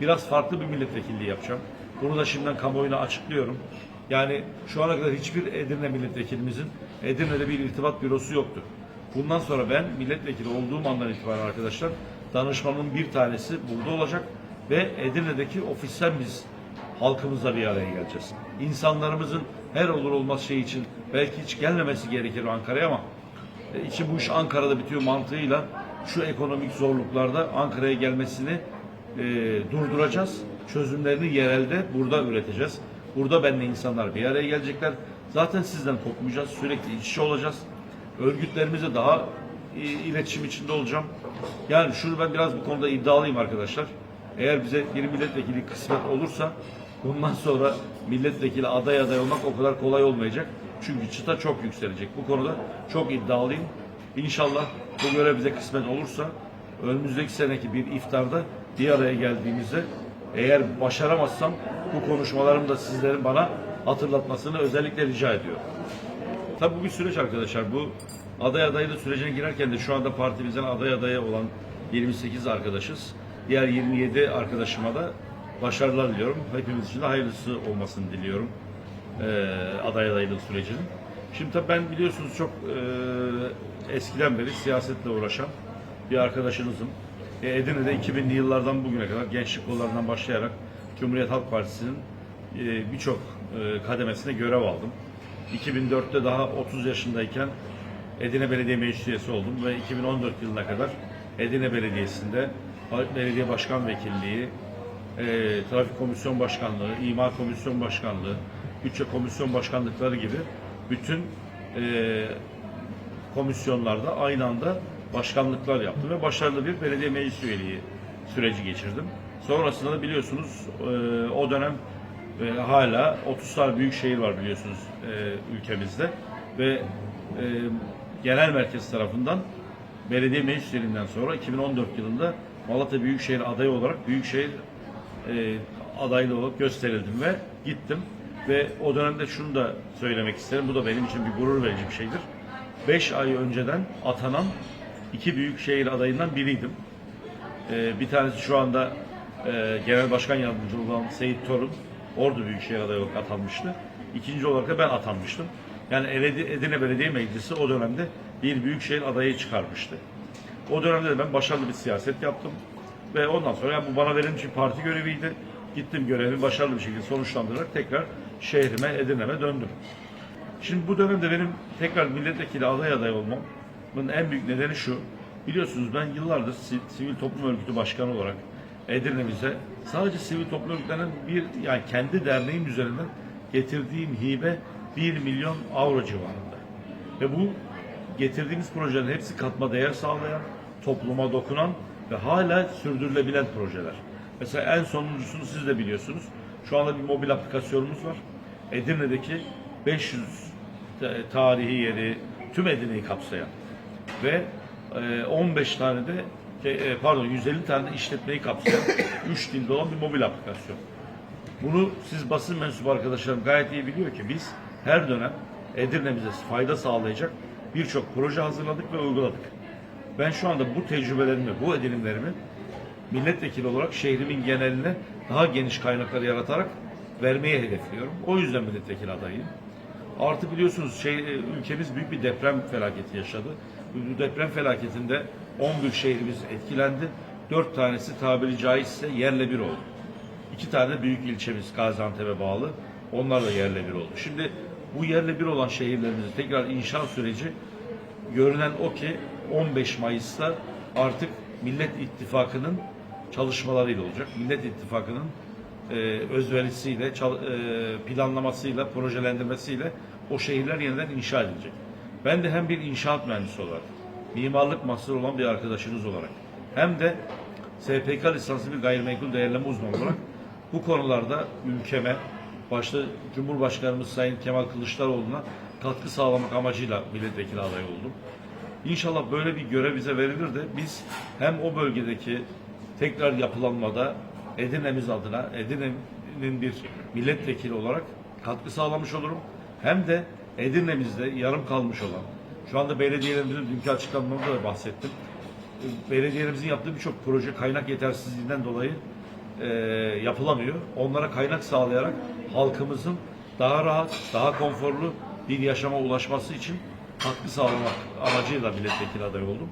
biraz farklı bir milletvekilliği yapacağım. Bunu da şimdiden kamuoyuna açıklıyorum. Yani şu ana kadar hiçbir Edirne milletvekilimizin Edirne'de bir irtibat bürosu yoktu. Bundan sonra ben milletvekili olduğum andan itibaren arkadaşlar danışmanın bir tanesi burada olacak ve Edirne'deki ofisten biz halkımızla bir araya geleceğiz. İnsanlarımızın her olur olmaz şey için belki hiç gelmemesi gerekir Ankara'ya ama e, içi bu iş Ankara'da bitiyor mantığıyla şu ekonomik zorluklarda Ankara'ya gelmesini e, durduracağız. Çözümlerini yerelde burada üreteceğiz. Burada benimle insanlar bir araya gelecekler. Zaten sizden kopmayacağız. Sürekli iç içe olacağız. Örgütlerimize daha e, iletişim içinde olacağım. Yani şunu ben biraz bu konuda iddialıyım arkadaşlar. Eğer bize bir milletvekili kısmet olursa bundan sonra milletvekili aday aday olmak o kadar kolay olmayacak. Çünkü çıta çok yükselecek. Bu konuda çok iddialıyım. İnşallah bu görev bize kısmet olursa önümüzdeki seneki bir iftarda bir araya geldiğimizde eğer başaramazsam bu konuşmalarımı da sizlerin bana hatırlatmasını özellikle rica ediyorum. Tabii bu bir süreç arkadaşlar. Bu aday adaylık sürecine girerken de şu anda partimizden aday adaya olan 28 arkadaşız. Diğer 27 arkadaşıma da başarılar diliyorum. Hepimiz için de hayırlısı olmasını diliyorum. Ee, aday adaylık sürecinin. Şimdi tabii ben biliyorsunuz çok e, eskiden beri siyasetle uğraşan bir arkadaşınızım. E, Edirne'de 2000'li yıllardan bugüne kadar gençlik kollarından başlayarak Cumhuriyet Halk Partisi'nin e, birçok e, kademesine görev aldım. 2004'te daha 30 yaşındayken Edirne Belediye Meclis Üyesi oldum ve 2014 yılına kadar Edirne Belediyesi'nde belediye başkan vekilliği, e, trafik komisyon başkanlığı, imar komisyon başkanlığı, bütçe komisyon başkanlıkları gibi bütün e, komisyonlarda aynı anda başkanlıklar yaptım ve başarılı bir belediye meclis üyeliği süreci geçirdim. Sonrasında da biliyorsunuz e, o dönem e, hala 30 tane büyük şehir var biliyorsunuz e, ülkemizde ve genel merkez tarafından belediye meclis sonra 2014 yılında Malatya Büyükşehir adayı olarak Büyükşehir e, adaylı olarak gösterildim ve gittim. Ve o dönemde şunu da söylemek isterim. Bu da benim için bir gurur verici bir şeydir. 5 ay önceden atanan iki büyükşehir adayından biriydim. E, bir tanesi şu anda e, Genel Başkan Yardımcısı olan Seyit Torun. Ordu Büyükşehir adayı olarak atanmıştı. İkinci olarak da ben atanmıştım. Yani Edirne Belediye Meclisi o dönemde bir büyükşehir adayı çıkarmıştı. O dönemde de ben başarılı bir siyaset yaptım. Ve ondan sonra yani bu bana verilmiş bir parti göreviydi. Gittim görevi başarılı bir şekilde sonuçlandırarak tekrar şehrime, Edirne'me döndüm. Şimdi bu dönemde benim tekrar milletvekili aday aday olmamın en büyük nedeni şu. Biliyorsunuz ben yıllardır si- sivil toplum örgütü başkanı olarak Edirne'mize sadece sivil toplum örgütlerinin bir yani kendi derneğim üzerinden getirdiğim hibe 1 milyon avro civarında. Ve bu getirdiğimiz projelerin hepsi katma değer sağlayan, topluma dokunan ve hala sürdürülebilen projeler. Mesela en sonuncusunu siz de biliyorsunuz. Şu anda bir mobil aplikasyonumuz var. Edirne'deki 500 ta- tarihi yeri, tüm Edirne'yi kapsayan ve e, 15 tane de e, pardon 150 tane de işletmeyi kapsayan 3 dilde olan bir mobil aplikasyon. Bunu siz basın mensubu arkadaşlarım gayet iyi biliyor ki biz her dönem Edirne'mize fayda sağlayacak birçok proje hazırladık ve uyguladık. Ben şu anda bu tecrübelerimi, bu edinimlerimi milletvekili olarak şehrimin geneline daha geniş kaynaklar yaratarak vermeye hedefliyorum. O yüzden milletvekili adayıyım. Artı biliyorsunuz şey, e, ülkemiz büyük bir deprem felaketi yaşadı. Bu deprem felaketinde 11 şehrimiz etkilendi. 4 tanesi tabiri caizse yerle bir oldu. İki tane büyük ilçemiz Gaziantep'e bağlı. Onlar da yerle bir oldu. Şimdi bu yerle bir olan şehirlerimizi tekrar inşa süreci görünen o ki 15 Mayıs'ta artık Millet İttifakı'nın çalışmalarıyla olacak. Millet İttifakı'nın e, özverisiyle, çal- e, planlamasıyla, projelendirmesiyle o şehirler yeniden inşa edilecek. Ben de hem bir inşaat mühendisi olarak, mimarlık master olan bir arkadaşınız olarak, hem de SPK lisanslı bir gayrimenkul değerleme uzmanı olarak bu konularda ülkeme, başta Cumhurbaşkanımız Sayın Kemal Kılıçdaroğlu'na katkı sağlamak amacıyla milletvekili adayı oldum. İnşallah böyle bir görev bize verilir de biz hem o bölgedeki tekrar yapılanmada Edirne'miz adına Edirne'nin bir milletvekili olarak katkı sağlamış olurum. Hem de Edirne'mizde yarım kalmış olan, şu anda belediyelerimizin dünkü açıklamamda da bahsettim. Belediyelerimizin yaptığı birçok proje kaynak yetersizliğinden dolayı e, yapılamıyor. Onlara kaynak sağlayarak halkımızın daha rahat, daha konforlu bir yaşama ulaşması için katkı sağlamak amacıyla milletvekili adayı oldum.